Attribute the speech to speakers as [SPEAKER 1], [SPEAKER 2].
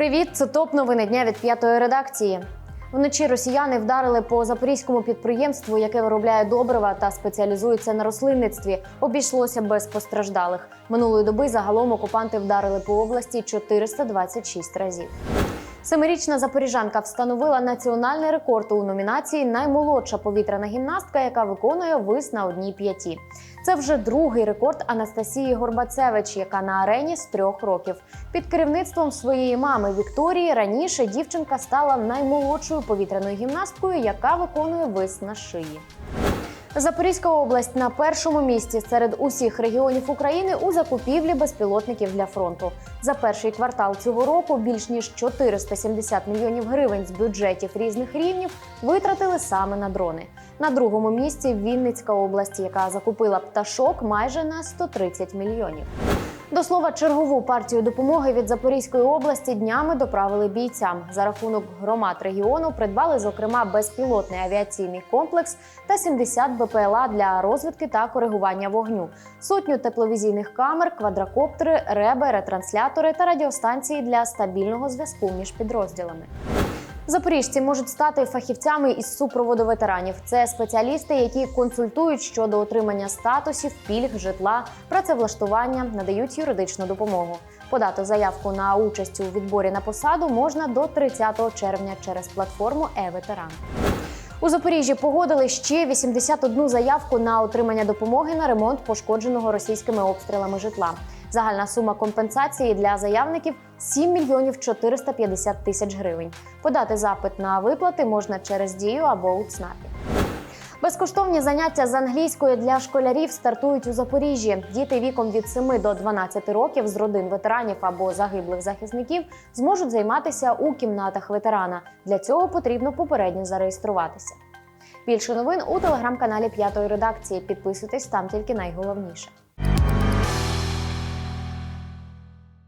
[SPEAKER 1] Привіт, це топ новини дня від п'ятої редакції. Вночі росіяни вдарили по запорізькому підприємству, яке виробляє добрива та спеціалізується на рослинництві. Обійшлося без постраждалих. Минулої доби загалом окупанти вдарили по області 426 разів. Семирічна запоріжанка встановила національний рекорд у номінації Наймолодша повітряна гімнастка, яка виконує вис на одній п'яті. Це вже другий рекорд Анастасії Горбацевич, яка на арені з трьох років. Під керівництвом своєї мами Вікторії раніше дівчинка стала наймолодшою повітряною гімнасткою, яка виконує вис на шиї. Запорізька область на першому місці серед усіх регіонів України у закупівлі безпілотників для фронту. За перший квартал цього року більш ніж 470 мільйонів гривень з бюджетів різних рівнів витратили саме на дрони. На другому місці Вінницька область, яка закупила пташок майже на 130 мільйонів. До слова, чергову партію допомоги від Запорізької області днями доправили бійцям. За рахунок громад регіону придбали, зокрема, безпілотний авіаційний комплекс та 70 БПЛА для розвідки та коригування вогню, сотню тепловізійних камер, квадрокоптери, реби, ретранслятори та радіостанції для стабільного зв'язку між підрозділами. Запоріжці можуть стати фахівцями із супроводу ветеранів. Це спеціалісти, які консультують щодо отримання статусів, пільг, житла, працевлаштування, надають юридичну допомогу. Подати заявку на участь у відборі на посаду можна до 30 червня через платформу е-ветеран. У Запоріжжі погодили ще 81 заявку на отримання допомоги на ремонт пошкодженого російськими обстрілами житла. Загальна сума компенсації для заявників 7 мільйонів 450 тисяч гривень. Подати запит на виплати можна через дію або у ЦНАПі. Безкоштовні заняття з англійської для школярів стартують у Запоріжжі. Діти віком від 7 до 12 років з родин ветеранів або загиблих захисників зможуть займатися у кімнатах ветерана. Для цього потрібно попередньо зареєструватися. Більше новин у телеграм-каналі П'ятої редакції. Підписуйтесь там тільки найголовніше.